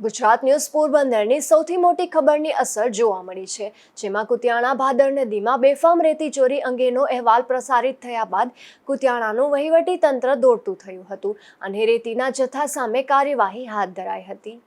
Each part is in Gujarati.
ગુજરાત ન્યૂઝ પોરબંદરની સૌથી મોટી ખબરની અસર જોવા મળી છે, જેમાં કુતિયાણા, ભાદર નદીમાં બેફામ રેતી ચોરી અંગેનો અહેવાલ પ્રસારિત થયા બાદ કુતિયાણાનું વહીવટી તંત્ર દોડતું થયું હતું અને રેતીના જથ્થા સામે કાર્યવાહી હાથ ધરાઈ હતી.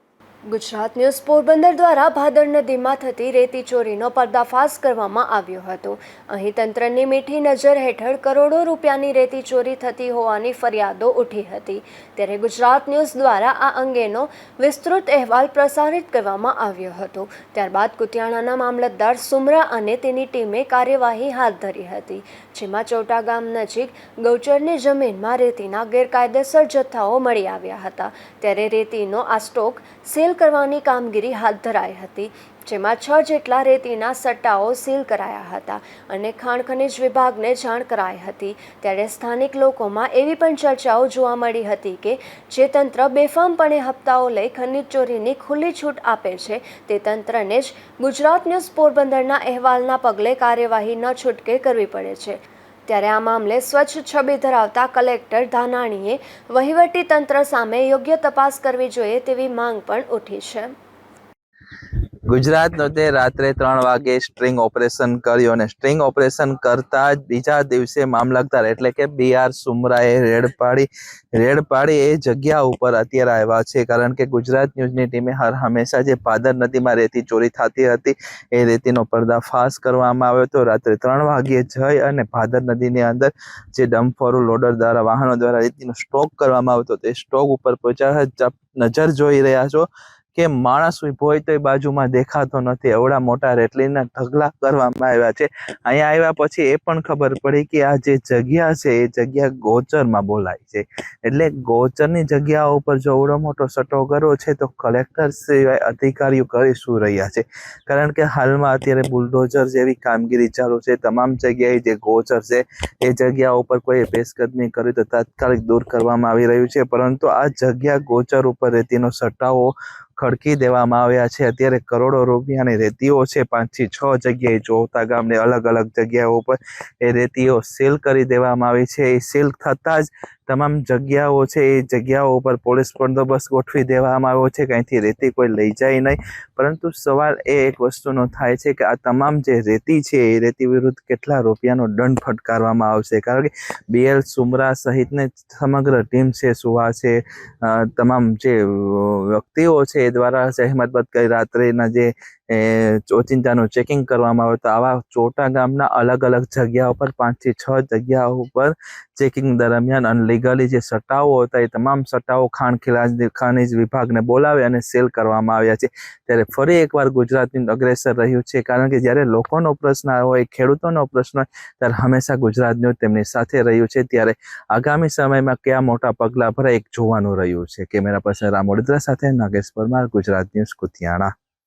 ગુજરાત ન્યૂઝ પોરબંદર દ્વારા ભાદર નદીમાં થતી રેતી ચોરીનો પર્દાફાશ કરવામાં આવ્યો હતો. અહીં તંત્રની મીઠી નજર હેઠળ કરોડો રૂપિયાની રેતી ચોરી થતી હોવાની ફરિયાદો ઉઠી હતી. ત્યારે ગુજરાત ન્યૂઝ દ્વારા આ અંગેનો વિસ્તૃત અહેવાલ પ્રસારિત કરવામાં આવ્યો હતો. ત્યારબાદ કુતિયાણાના મામલતદાર સુમરા અને તેની ટીમે કાર્યવાહી હાથ ધરી હતી. જેમાં ચોટા ગામ નજીક ગૌચરની જમીનમાં રેતીના ગેરકાયદેસર જથ્થાઓ મળી આવ્યા હતા. ત્યારે રેતીનો આ સ્ટોક સીલ કરવાની કામગીરી હાથ ધરાઈ હતી, જેમાં છ જેટલા રેતીના સટ્ટાઓ સીલ કરાયા હતા અને ખાણ ખનિજ વિભાગને જાણ કરાઈ હતી. ત્યારે સ્થાનિક લોકોમાં એવી પણ ચર્ચાઓ જોવા મળી હતી કે જે તંત્ર બેફામપણે હપ્તાઓ લઈ ખનિજ ચોરીની ખુલ્લી છૂટ આપે છે, તે તંત્રને જ ગુજરાત ન્યૂઝ પોરબંદરના અહેવાલના પગલે કાર્યવાહી ન છૂટકે કરવી પડે છે. ત્યારે આ મામલે સ્વચ્છ છબી ધરાવતા કલેક્ટર ધાનાણીએ વહીવટી તંત્ર સામે યોગ્ય તપાસ કરવી જોઈએ તેવી માંગ પણ ઉઠી છે. ગુજરાત તે રાત્રે ત્રણ વાગે સ્ટ્રિંગ ઓપરેશન કર્યું અને સ્ટ્રિંગ ઓપરેશન કરતા બીજા દિવસે મામલતદાર એટલે કે બી સુમરાએ રેડ પાડી રેડ પાડી એ જગ્યા ઉપર અત્યારે આવ્યા છે. કારણ કે ગુજરાત ન્યૂઝની ટીમે હર હંમેશા જે પાદર નદીમાં રેતી ચોરી થતી હતી, એ રેતીનો પર્દાફાશ કરવામાં આવ્યો હતો. રાત્રે ત્રણ વાગ્યે જઈ અને ભાદર નદીની અંદર જે ડમ્ફરો લોડર દ્વારા, વાહનો દ્વારા રેતીનો સ્ટોક કરવામાં આવતો તે સ્ટોક ઉપર પહોંચ્યા. નજર જોઈ રહ્યા છો. કે માણસ ઊભો હોય તો એ બાજુમાં દેખાતો નથી. એવડા મોટા રેટલીના ઢગલા કરવામાં આવ્યા છે. અહીંયા આવ્યા પછી એ પણ ખબર પડી કે આ જે જગ્યા છે, એ જગ્યા ગોચરમાં બોલાય છે. એટલે ગોચરની જગ્યા ઉપર જો એવડો મોટો સટો કરવો છે, તો કલેક્ટર સિવાય અધિકારીઓ કરી શું રહ્યા છે? કારણ કે હાલમાં અત્યારે બુલડોઝર જેવી કામગીરી ચાલુ છે. તમામ જગ્યાએ જે ગોચર છે, એ જગ્યા ઉપર કોઈ પેશકદમી કરી તો તાત્કાલિક દૂર કરવામાં આવી રહ્યું છે. પરંતુ આ જગ્યા ગોચર ઉપર રેતીનો સટ્ટાઓ ખડકી દેવામાં આવ્યા છે. અત્યારે કરોડો રૂપિયાની રેતીઓ છે. પાંચથી છ જગ્યાએ જોતા ગામને અલગ અલગ જગ્યાઓ ઉપર એ રેતીઓ સીલ કરી દેવામાં આવી છે. એ સીલ થતાં જ તમામ જગ્યાઓ છે, એ જગ્યાઓ ઉપર પોલીસ બંદોબસ્ત ગોઠવી દેવામાં આવ્યો છે કે રેતી કોઈ લઈ જાય નહીં. પરંતુ સવાલ એ એક વસ્તુનો થાય છે કે આ તમામ જે રેતી છે, એ રેતી વિરુદ્ધ કેટલા રૂપિયાનો દંડ ફટકારવામાં આવશે? કારણ કે બીએલ સુમરા સહિતને સમગ્ર ટીમ છે, સુવા છે તમામ જે વ્યક્તિઓ છે, એ દ્વારા જહેમત બાદ કરી રાત્રેના જે એ, ઓચિંતાનું ચેકિંગ કરવામાં આવે તો આવા ચોટા ગામના અલગ અલગ જગ્યાઓ પર પાંચથી છ જગ્યાઓ ઉપર ચેકિંગ દરમિયાન અનલીગલી જે સટ્ટાઓ હતા એ તમામ સટ્ટાઓ ખાણ ખિલાજ ખનિજ વિભાગને બોલાવી અને સેલ કરવામાં આવ્યા છે. ત્યારે ફરી એકવાર ગુજરાતનું અગ્રેસર રહ્યું છે કારણ કે જ્યારે લોકોનો પ્રશ્ન હોય ખેડૂતોનો પ્રશ્ન હોય ત્યારે હંમેશા ગુજરાતનું તેમની સાથે રહ્યું છે. ત્યારે આગામી સમયમાં કયા મોટા પગલાં ભરાય એક જોવાનું રહ્યું છે. કેમેરા પર્સન રામ વડોદરા સાથે નાગેશ પરમાર ગુજરાત ન્યૂઝ કુતિયાણા.